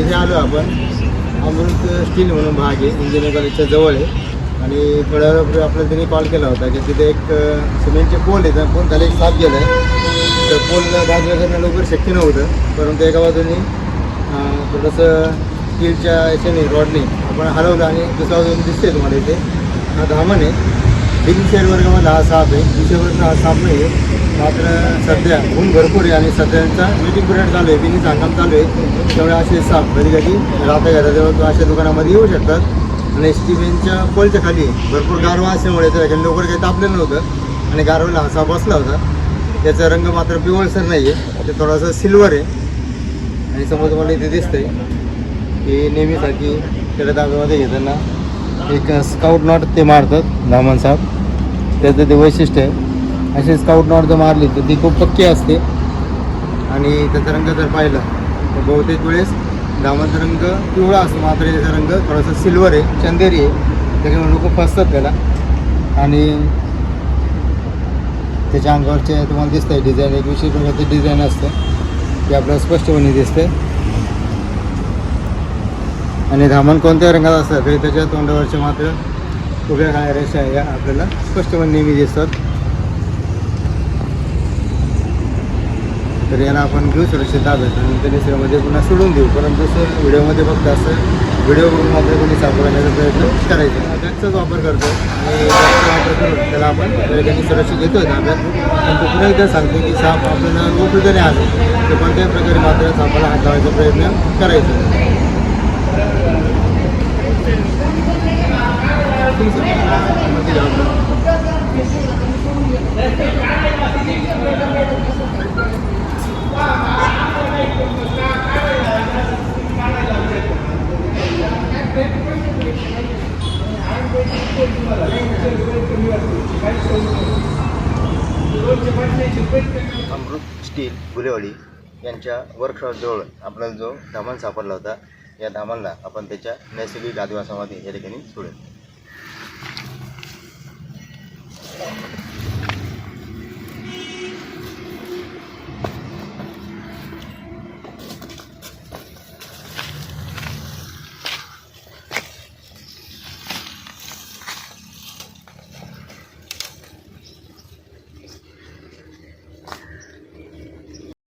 इथे आलो आपण. अमृत स्टील म्हणून भाग आहे इंजिनिअर कॉलेजच्या जवळ आहे. आणि थोड्या वेळ आपल्याला त्यांनी कॉल केला होता की तिथे एक सिमेंटचे पोल आहेत. आणि पोल खाली एक साप गेला आहे तर पोल बाजूला करणं लवकर शक्य नव्हतं. परंतु एका बाजूने थोडंसं स्टीलच्या याच्याने रॉडने आपण हलवलं आणि दुसऱ्या बाजूने दिसते तुम्हाला इथे. हा धामण आहे. बिग शेअर वर्गामध्ये हा साप आहे. विषयवरचा हा साप नाही आहे मात्र सध्या ऊन भरपूर आहे आणि सध्याचा मीटिंग पिरियड चालू आहे. बिनीचं हंगाम चालू आहे. त्यामुळे असे साप कधी कधी राहता घेता तेव्हा अशा दुकानामध्ये येऊ शकतात. आणि स्टीमेनच्या पोलच्या खाली भरपूर गारवा असल्यामुळे त्याच्या लवकर काही तापलेलं नव्हतं. आणि गारवाला हा साप बसला होता. त्याचा रंग मात्र पिवळसर नाही आहे ते थोडासा सिल्वर आहे. आणि समोर तुम्हाला इथे दिसतंय. की नेहमीसाठी त्याला दाब्यामध्ये घेताना एक स्काउट नॉट ते मारतात दामन साहेब. त्याचं ते वैशिष्ट्य आहे. असे स्काउट नॉट जर मारली तर ती खूप पक्की असते. आणि त्याचा रंग जर पाहिला तर बहुतेक वेळेस धामणचा रंग पिवळा असतो मात्र त्याचा रंग थोडासा सिल्वर आहे चंदेरी आहे. त्याच्यामुळे लोक फसतात त्याला. आणि त्याच्या अंगावरचे तुम्हाला दिसतं आहे डिझाईन एक विशेष प्रकारचं डिझाईन असतं. ते आपल्याला स्पष्टपणे दिसते आणि धामण कोणत्या रंगात असतात तरी त्याच्या तोंडावरचे मात्र उभ्या काळ्या रेषा या आपल्याला स्पष्टपणे नेहमी दिसतात. तर याला आपण घेऊ सुरक्षित ताब्यात आणि नंतर निसर्गामध्ये पुन्हा सोडून देऊ. परंतु सर व्हिडिओमध्ये फक्त असं व्हिडिओ करून मात्र कोणी सापडण्याचा प्रयत्न करायचा त्याचाच वापर करतो आणि वापर करून त्याला आपण त्या ठिकाणी सुरक्षित घेतो ताब्यात पण तो पुन्हा एकदा सांगतो की साप आपल्याला रोख जरी तर कोणत्याही प्रकारे मात्र सापाला हात लावायचा प्रयत्न करायचा अमृत स्टील गुलेवाडी यांच्या वर्कशॉपजवळ आपल्याला जो धामण सापडला होता या धामांना आपण त्याच्या नैसर्गिक आदिवासामध्ये या ठिकाणी सोडेल